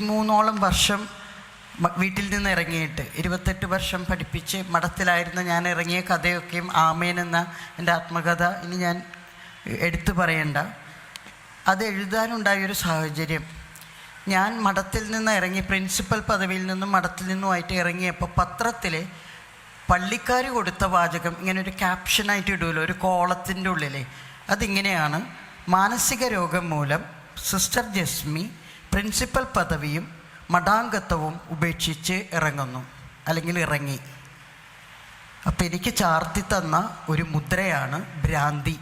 മൂന്നോളം വർഷം വീട്ടിൽ നിന്ന് ഇറങ്ങിയിട്ട് ഇരുപത്തെട്ട് വർഷം പഠിപ്പിച്ച് മഠത്തിലായിരുന്ന ഞാൻ ഇറങ്ങിയ കഥയൊക്കെയും ആമേൻ എന്ന എന്റെ ആത്മകഥ ഇനി ഞാൻ എടുത്തു പറയണ്ട. അത് എഴുതാനുണ്ടായൊരു സാഹചര്യം. ഞാൻ മഠത്തിൽ നിന്ന് ഇറങ്ങി പ്രിൻസിപ്പൽ പദവിയിൽ നിന്നും മഠത്തിൽ നിന്നുമായിട്ട് ഇറങ്ങിയപ്പോൾ പത്രത്തിൽ പള്ളിക്കാർ കൊടുത്ത വാചകം ഇങ്ങനെ ഒരു ക്യാപ്ഷനായിട്ട് ഇടുമല്ലോ ഒരു കോളത്തിന്റെ ഉള്ളിൽ അതിങ്ങനെയാണ് മാനസിക രോഗം മൂലം സിസ്റ്റർ ജസ്മി പ്രിൻസിപ്പൽ പദവിയും മഠാംഗത്വവും ഉപേക്ഷിച്ച് ഇറങ്ങുന്നു അല്ലെങ്കിൽ ഇറങ്ങി. അപ്പം എനിക്ക് ചാർത്തി തന്ന ഒരു മുദ്രയാണ് ഭ്രാന്തി.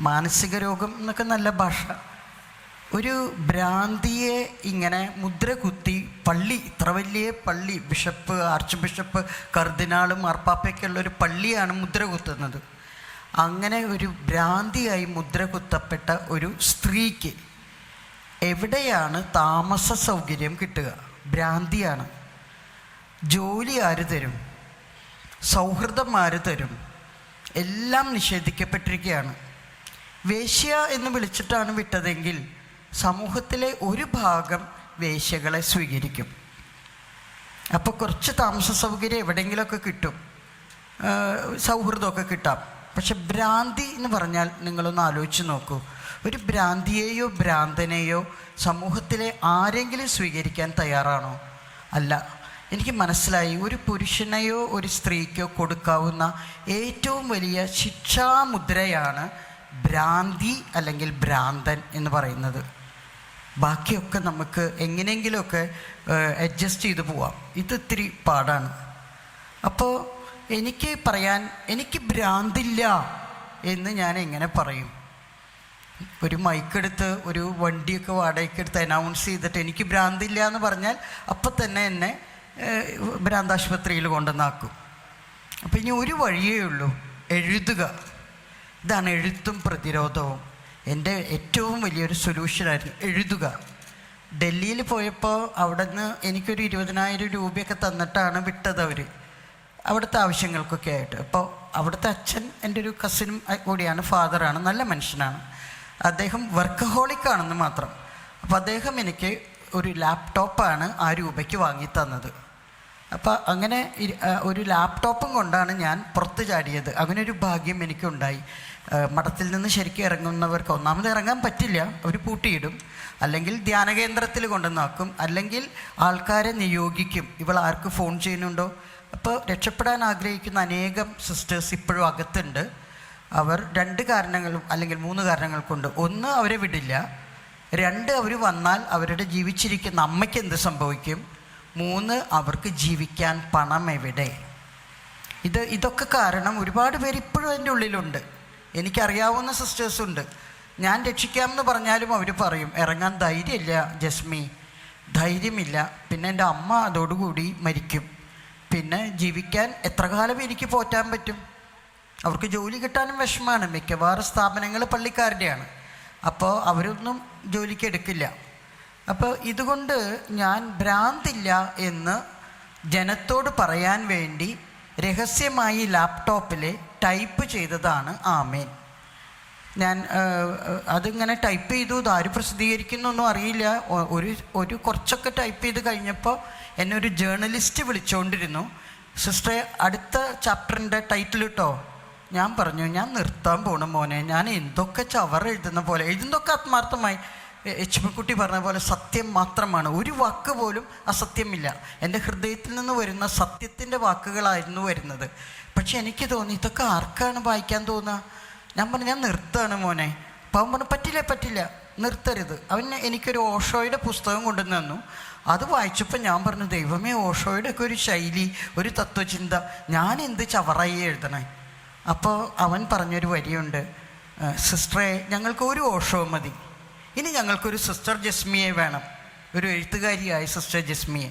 മാനസിക രോഗം എന്നൊക്കെ നല്ല ഭാഷ. ഒരു ഭ്രാന്തിയെ ഇങ്ങനെ മുദ്ര കുത്തി പള്ളി ഇത്ര വലിയ പള്ളി ബിഷപ്പ് ആർച്ച് ബിഷപ്പ് കർദിനാളും മാർപ്പാപ്പയ്ക്കുള്ള ഒരു പള്ളിയാണ് മുദ്ര കുത്തുന്നത്. അങ്ങനെ ഒരു ഭ്രാന്തിയായി മുദ്ര കുത്തപ്പെട്ട ഒരു സ്ത്രീക്ക് എവിടെയാണ് താമസ സൗകര്യം കിട്ടുക? ഭ്രാന്തിയാണ്. ജോലി ആര് തരും? സൗഹൃദം ആര് തരും? എല്ലാം നിഷേധിക്കപ്പെട്ടിരിക്കുകയാണ്. വേശ്യ എന്ന് വിളിച്ചിട്ടാണ് വിട്ടതെങ്കിൽ സമൂഹത്തിലെ ഒരു ഭാഗം വേശ്യകളെ സ്വീകരിക്കും. അപ്പോൾ കുറച്ച് താമസ സൗകര്യം എവിടെയെങ്കിലുമൊക്കെ കിട്ടും. സൗഹൃദമൊക്കെ കിട്ടാം. പക്ഷെ ഭ്രാന്തി എന്ന് പറഞ്ഞാൽ നിങ്ങളൊന്ന് ആലോചിച്ച് നോക്കൂ. ഒരു ഭ്രാന്തിയെയോ ഭ്രാന്തനെയോ സമൂഹത്തിലെ ആരെങ്കിലും സ്വീകരിക്കാൻ തയ്യാറാണോ? അല്ല എനിക്ക് മനസ്സിലായി. ഒരു പുരുഷനെയോ ഒരു സ്ത്രീക്കോ കൊടുക്കാവുന്ന ഏറ്റവും വലിയ ശിക്ഷാമുദ്രയാണ് ഭ്രാന്തി അല്ലെങ്കിൽ ഭ്രാന്തൻ എന്ന് പറയുന്നത്. ബാക്കിയൊക്കെ നമുക്ക് എങ്ങനെയെങ്കിലുമൊക്കെ അഡ്ജസ്റ്റ് ചെയ്ത് പോവാം. ഇത് പാടാണ്. അപ്പോൾ എനിക്ക് പറയാൻ എനിക്ക് ഭ്രാന്തില്ല എന്ന് ഞാൻ എങ്ങനെ പറയും? ഒരു മൈക്കെടുത്ത് ഒരു വണ്ടിയൊക്കെ വാടകയ്ക്ക് എടുത്ത് അനൗൺസ് ചെയ്തിട്ട് എനിക്ക് ഭ്രാന്തില്ല എന്ന് പറഞ്ഞാൽ അപ്പം തന്നെ എന്നെ ഭ്രാന്താശുപത്രിയിൽ കൊണ്ടുവന്നാക്കും. അപ്പം ഇനി ഒരു വഴിയേ ഉള്ളൂ. എഴുതുക. ഇതാണ് എഴുത്തും പ്രതിരോധവും. എന്റെ ഏറ്റവും വലിയൊരു സൊല്യൂഷനായിരുന്നു എഴുതുക. ഡൽഹിയിൽ പോയപ്പോൾ അവിടെ നിന്ന് എനിക്കൊരു ഇരുപതിനായിരം രൂപയൊക്കെ തന്നിട്ടാണ് വിട്ടത് അവർ അവിടുത്തെ ആവശ്യങ്ങൾക്കൊക്കെ ആയിട്ട്. അപ്പോൾ അവിടുത്തെ അച്ഛൻ എന്റെ ഒരു കസിനും കൂടിയാണ് ഫാദറാണ് നല്ല മനുഷ്യനാണ്. അദ്ദേഹം വർക്കഹോളിക് ആണെന്ന് മാത്രം. അപ്പോൾ അദ്ദേഹം എനിക്ക് ഒരു ലാപ്ടോപ്പാണ് ആ രൂപയ്ക്ക് വാങ്ങി തന്നത്. അപ്പോൾ അങ്ങനെ ഒരു ലാപ്ടോപ്പും കൊണ്ടാണ് ഞാൻ പുറത്ത് ചാടിയത്. അങ്ങനെ ഒരു ഭാഗ്യം എനിക്കുണ്ടായി. മഠത്തിൽ നിന്ന് ശരിക്കും ഇറങ്ങുന്നവർക്ക് ഒന്നാമത് ഇറങ്ങാൻ പറ്റില്ല. അവർ പൂട്ടിയിടും. അല്ലെങ്കിൽ ധ്യാന കേന്ദ്രത്തിൽ കൊണ്ടുവന്നാക്കും അല്ലെങ്കിൽ ആൾക്കാരെ നിയോഗിക്കും. ഇവൾ ആർക്ക് ഫോൺ ചെയ്യുന്നുണ്ടോ? അപ്പോൾ രക്ഷപ്പെടാൻ ആഗ്രഹിക്കുന്ന അനേകം സിസ്റ്റേഴ്സ് ഇപ്പോഴും അകത്തുണ്ട്. അവർ രണ്ട് കാരണങ്ങളും അല്ലെങ്കിൽ മൂന്ന് കാരണങ്ങൾ കൊണ്ട് ഒന്ന് അവരെ വിടില്ല. രണ്ട് അവർ വന്നാൽ അവരുടെ ജീവിച്ചിരിക്കുന്ന അമ്മയ്ക്ക് എന്ത് സംഭവിക്കും? മൂന്ന് അവർക്ക് ജീവിക്കാൻ പണം എവിടെ? ഇത് ഇതൊക്കെ കാരണം ഒരുപാട് പേര് ഇപ്പോഴും അതിന്റെ ഉള്ളിലുണ്ട്. എനിക്കറിയാവുന്ന സിസ്റ്റേഴ്സുണ്ട് ഞാൻ രക്ഷിക്കാമെന്ന് പറഞ്ഞാലും അവർ പറയും ഇറങ്ങാൻ ധൈര്യമില്ല ജസ്മി. ധൈര്യമില്ല. പിന്നെ എന്റെ അമ്മ അതോടുകൂടി മരിക്കും. പിന്നെ ജീവിക്കാൻ എത്ര കാലം എനിക്ക് പോറ്റാൻ പറ്റും? അവർക്ക് ജോലി കിട്ടാനും വിഷമമാണ്. മിക്കവാറും സ്ഥാപനങ്ങൾ പള്ളിക്കാരുടെയാണ്. അപ്പോൾ അവരൊന്നും ജോലിക്ക് എടുക്കില്ല. അപ്പോൾ ഇതുകൊണ്ട് ഞാൻ ഭ്രാന്തില്ല എന്ന് ജനത്തോട് പറയാൻ വേണ്ടി രഹസ്യമായി ലാപ്ടോപ്പിൽ ടൈപ്പ് ചെയ്തതാണ് ആമേൻ. ഞാൻ അതിങ്ങനെ ടൈപ്പ് ചെയ്തു. ഇത് ആര് പ്രസിദ്ധീകരിക്കുന്നൊന്നും അറിയില്ല. ഒരു ഒരു കുറച്ചൊക്കെ ടൈപ്പ് ചെയ്ത് കഴിഞ്ഞപ്പോൾ എന്നെ ഒരു ജേർണലിസ്റ്റ് വിളിച്ചുകൊണ്ടിരുന്നു സിസ്റ്ററെ അടുത്ത ചാപ്റ്ററിന്റെ ടൈറ്റിൽ ഇട്ടോ? ഞാൻ പറഞ്ഞു ഞാൻ നിർത്താൻ പോണു മോനെ. ഞാൻ എന്തൊക്കെ ചവർ എഴുതുന്ന പോലെ എഴുതുന്നതൊക്കെ ആത്മാർത്ഥമായി എച്ച് കുട്ടി പറഞ്ഞ പോലെ സത്യം മാത്രമാണ്. ഒരു വാക്ക് പോലും അസത്യമില്ല. എന്റെ ഹൃദയത്തിൽ നിന്ന് വരുന്ന സത്യത്തിന്റെ വാക്കുകളായിരുന്നു വരുന്നത്. പക്ഷെ എനിക്ക് തോന്നി ഇതൊക്കെ ആർക്കാണ് വായിക്കാൻ തോന്നുക? ഞാൻ പറഞ്ഞു ഞാൻ നിർത്തുകയാണ് മോനെ. അപ്പം പറഞ്ഞു പറ്റില്ല പറ്റില്ല. നിർത്തരുത്. അവൻ എനിക്കൊരു ഓഷോയുടെ പുസ്തകം കൊണ്ടുവന്നു തന്നു. അത് വായിച്ചപ്പോൾ ഞാൻ പറഞ്ഞു ദൈവമേ ഓഷോയുടെ ഒക്കെ ഒരു ശൈലി ഒരു തത്വചിന്ത. ഞാൻ എന്ത് ചവറായി എഴുതണേ? അപ്പോൾ അവൻ പറഞ്ഞൊരു വരിയുണ്ട് "ആ, സിസ്റ്ററെ ഞങ്ങൾക്ക് ഒരു ഓഷവും മതി. ഇനി ഞങ്ങൾക്കൊരു സിസ്റ്റർ ജസ്മിയെ വേണം. ഒരു എഴുത്തുകാരിയായ സിസ്റ്റർ ജസ്മിയെ.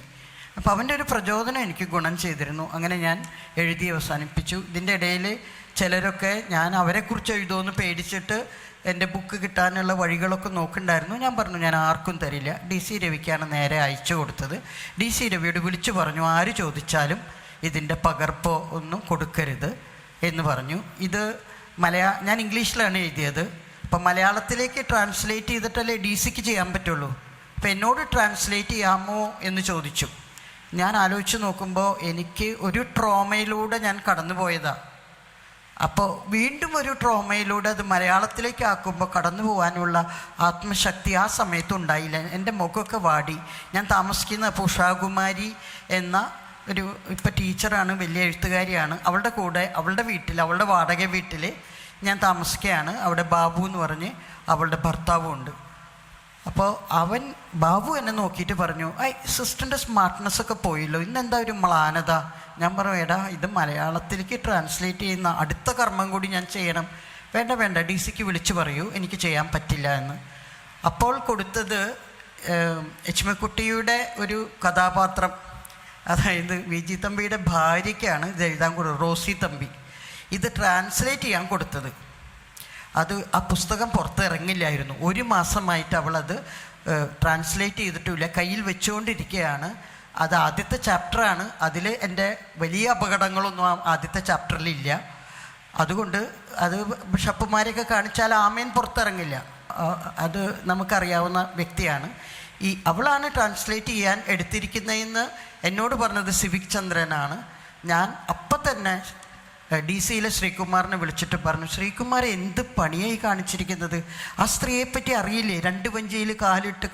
അപ്പോൾ അവന്റെ ഒരു പ്രചോദനം എനിക്ക് ഗുണം ചെയ്തിരുന്നു. അങ്ങനെ ഞാൻ എഴുതി അവസാനിപ്പിച്ചു. ഇതിന്റെ ഇടയിൽ ചിലരൊക്കെ ഞാൻ അവരെക്കുറിച്ച് എഴുതുമെന്ന് പേടിച്ചിട്ട് എന്റെ ബുക്ക് കിട്ടാനുള്ള വഴികളൊക്കെ നോക്കുന്നുണ്ടായിരുന്നു. ഞാൻ പറഞ്ഞു ഞാൻ ആർക്കും തരില്ല. ഡി സി രവിക്കാണ് നേരെ അയച്ചു കൊടുത്തത്. ഡി സി രവിയോട് വിളിച്ചു പറഞ്ഞു ആര് ചോദിച്ചാലും ഇതിന്റെ പകർപ്പോ ഒന്നും കൊടുക്കരുത്. എന്ന് പറഞ്ഞു. ഇത് മലയാ ഞാൻ ഇംഗ്ലീഷിലാണ് എഴുതിയത്. അപ്പം മലയാളത്തിലേക്ക് ട്രാൻസ്ലേറ്റ് ചെയ്തിട്ടല്ലേ ഡി സിക്ക് ചെയ്യാൻ പറ്റുള്ളൂ? അപ്പം എന്നോട് ട്രാൻസ്ലേറ്റ് ചെയ്യാമോ എന്ന് ചോദിച്ചു. ഞാൻ ആലോചിച്ച് നോക്കുമ്പോൾ എനിക്ക് ഒരു ട്രോമയിലൂടെ ഞാൻ കടന്നു പോയതാണ് അപ്പോൾ വീണ്ടും ഒരു ട്രോമയിലൂടെ അത് മലയാളത്തിലേക്ക് ആക്കുമ്പോൾ കടന്നു പോകാനുള്ള ആത്മശക്തി ആ സമയത്ത് ഉണ്ടായില്ല എന്റെ മുഖമൊക്കെ വാടി. ഞാൻ താമസിക്കുന്ന പുഷാകുമാരി എന്ന ഒരു ഇപ്പം ടീച്ചറാണ് വലിയ എഴുത്തുകാരിയാണ്. അവളുടെ കൂടെ അവളുടെ വീട്ടിൽ അവളുടെ വാടക വീട്ടിൽ ഞാൻ താമസിക്കുകയാണ് അവിടെ ബാബു എന്ന് പറഞ്ഞ് അവളുടെ ഭർത്താവും ഉണ്ട്. അപ്പോൾ അവൻ ബാബു എന്നെ നോക്കിയിട്ട് പറഞ്ഞു ഐ സിസ്റ്ററിന്റെ സ്മാർട്ട്നെസ് ഒക്കെ പോയല്ലോ. ഇന്നെന്താ ഒരു മ്ലാനത? ഞാൻ പറഞ്ഞു എടാ ഇത് മലയാളത്തിലേക്ക് ട്രാൻസ്ലേറ്റ് ചെയ്യുന്ന അടുത്ത കർമ്മം കൂടി ഞാൻ ചെയ്യണം. വേണ്ട വേണ്ട ഡി സിക്ക് വിളിച്ചു പറയൂ. എനിക്ക് ചെയ്യാൻ പറ്റില്ല എന്ന്. അപ്പോൾ കൊടുത്തത് എച്ച്മക്കുട്ടിയുടെ ഒരു കഥാപാത്രം. അതായത് വിജി തമ്പിയുടെ ഭാര്യയ്ക്കാണ് ഇത് എഴുതാൻ കൊടുത്തത് റോസി തമ്പി. ഇത് ട്രാൻസ്ലേറ്റ് ചെയ്യാൻ കൊടുത്തത്. അത് ആ പുസ്തകം പുറത്തിറങ്ങില്ലായിരുന്നു. ഒരു മാസമായിട്ട് അവളത് ട്രാൻസ്ലേറ്റ് ചെയ്തിട്ടില്ല കയ്യിൽ വെച്ചുകൊണ്ടിരിക്കുകയാണ്. അത് ആദ്യത്തെ ചാപ്റ്ററാണ് അതിൽ എന്റെ വലിയ അപകടങ്ങളൊന്നും ആ ആദ്യത്തെ ചാപ്റ്ററിലില്ല അതുകൊണ്ട് അത് ബിഷപ്പുമാരെയൊക്കെ കാണിച്ചാൽ ആമേൻ പുറത്തിറങ്ങില്ല. അത് നമുക്കറിയാവുന്ന വ്യക്തിയാണ്. ഈ അവളാണ് ട്രാൻസ്ലേറ്റ് ചെയ്യാൻ എടുത്തിരിക്കുന്നതെന്ന് എന്നോട് പറഞ്ഞത് സിവിക് ചന്ദ്രനാണ്. ഞാൻ അപ്പം തന്നെ ഡി സിയിലെ ശ്രീകുമാറിനെ വിളിച്ചിട്ട് പറഞ്ഞു ശ്രീകുമാർ എന്ത് പണിയായി കാണിച്ചിരിക്കുന്നത്? ആ സ്ത്രീയെപ്പറ്റി അറിയില്ലേ? രണ്ട് വഞ്ചിയിൽ കാലിട്ട്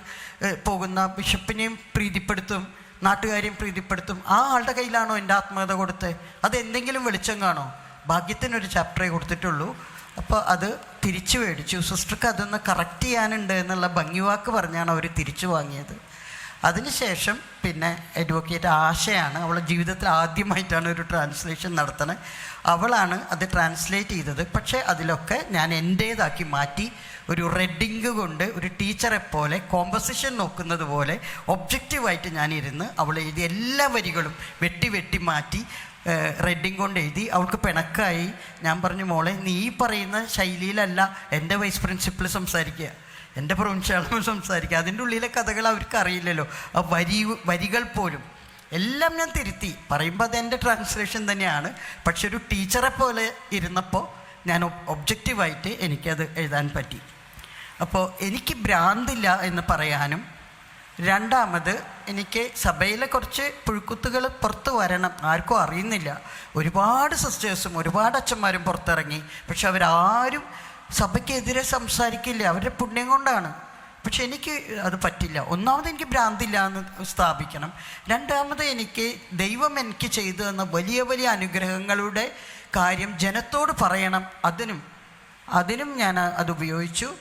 പോകുന്ന ബിഷപ്പിനെയും പ്രീതിപ്പെടുത്തും നാട്ടുകാരെയും പ്രീതിപ്പെടുത്തും. ആ ആളുടെ കയ്യിലാണോ എന്റെ ആത്മകഥ കൊടുത്തത്? അത് എന്തെങ്കിലും വെളിച്ചം കാണോ? ഭാഗ്യത്തിനൊരു ചാപ്റ്ററേ കൊടുത്തിട്ടുള്ളൂ. അപ്പോൾ അത് തിരിച്ചു മേടിച്ചു. സിസ്റ്റർക്ക് അതൊന്ന് കറക്റ്റ് ചെയ്യാനുണ്ട് എന്നുള്ള ഭംഗിവാക്ക് പറഞ്ഞാണ് അവർ തിരിച്ചു വാങ്ങിയത്. അതിനുശേഷം പിന്നെ അഡ്വക്കേറ്റ് ആശയാണ് അവളുടെ ജീവിതത്തിൽ ആദ്യമായിട്ടാണ് ഒരു ട്രാൻസ്ലേഷൻ നടത്തുന്നത് അവളാണ് അത് ട്രാൻസ്ലേറ്റ് ചെയ്തത്. പക്ഷേ അതിലൊക്കെ ഞാൻ എന്റേതാക്കി മാറ്റി ഒരു റെഡിങ് കൊണ്ട് ഒരു ടീച്ചറെ പോലെ കോമ്പസിഷൻ നോക്കുന്നത് പോലെ ഒബ്ജക്റ്റീവായിട്ട് ഞാൻ ഇരുന്ന് അവൾ എഴുതിയ എല്ലാ വരികളും വെട്ടി വെട്ടി മാറ്റി റെഡിങ് കൊണ്ട് എഴുതി. അവൾക്ക് പിണക്കായി. ഞാൻ പറഞ്ഞു മോളെ നീ പറയുന്ന ശൈലിയിലല്ല എന്റെ വൈസ് പ്രിൻസിപ്പൾ സംസാരിക്കുക. എന്റെ പ്രൊവിൻഷ്യാളും സംസാരിക്കുക അതിന്റെ ഉള്ളിലെ കഥകൾ അവർക്ക് അറിയില്ലല്ലോ. ആ വരി വരികൾ പോലും. എല്ലാം ഞാൻ തിരുത്തി. പറയുമ്പോൾ അത് എന്റെ ട്രാൻസ്ലേഷൻ തന്നെയാണ്. പക്ഷെ ഒരു ടീച്ചറെ പോലെ ഇരുന്നപ്പോൾ ഞാൻ ഒബ്ജക്റ്റീവായിട്ട് എനിക്കത് എഴുതാൻ പറ്റി. അപ്പോൾ എനിക്ക് ഭ്രാന്തില്ല എന്ന് പറയാനും രണ്ടാമത് എനിക്ക് സഭയിലെ കുറച്ച് പുഴുക്കുത്തുകൾ പുറത്ത് വരണം ആർക്കും അറിയുന്നില്ല. ഒരുപാട് സിസ്റ്റേഴ്സും ഒരുപാട് അച്ഛന്മാരും പുറത്തിറങ്ങി. പക്ഷെ അവരാരും സഭയ്ക്കെതിരെ സംസാരിക്കില്ല. അവരുടെ പുണ്യം കൊണ്ടാണ്. പക്ഷെ എനിക്ക് അത് പറ്റില്ല. ഒന്നാമത് എനിക്ക് ഭ്രാന്തില്ല എന്ന് സ്ഥാപിക്കണം. രണ്ടാമത് എനിക്ക് ദൈവം എനിക്ക് ചെയ്തു തന്ന വലിയ വലിയ അനുഗ്രഹങ്ങളുടെ കാര്യം ജനത്തോട് പറയണം. അതിനും അതിനും ഞാൻ അത് ഉപയോഗിച്ചു.